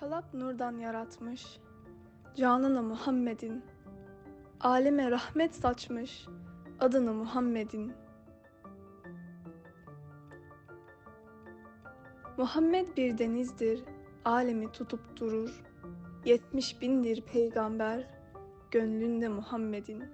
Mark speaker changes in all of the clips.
Speaker 1: Çalap nurdan yaratmış, canını Muhammed'in. Aleme rahmet saçmış, adını Muhammed'in. Muhammed bir denizdir, alemi tutup durur. Yetmiş bindir peygamber, gönlünde Muhammed'in.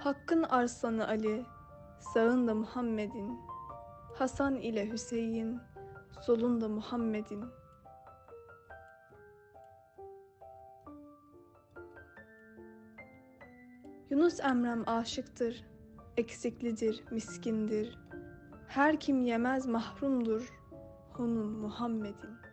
Speaker 1: Hakkın arslanı Ali, sağında Muhammed'in. Hasan ile Hüseyin, solunda Muhammed'in. Yunus Emrem aşıktır, eksiklidir, miskindir. Her kim yemez mahrumdur, honum Muhammed'in.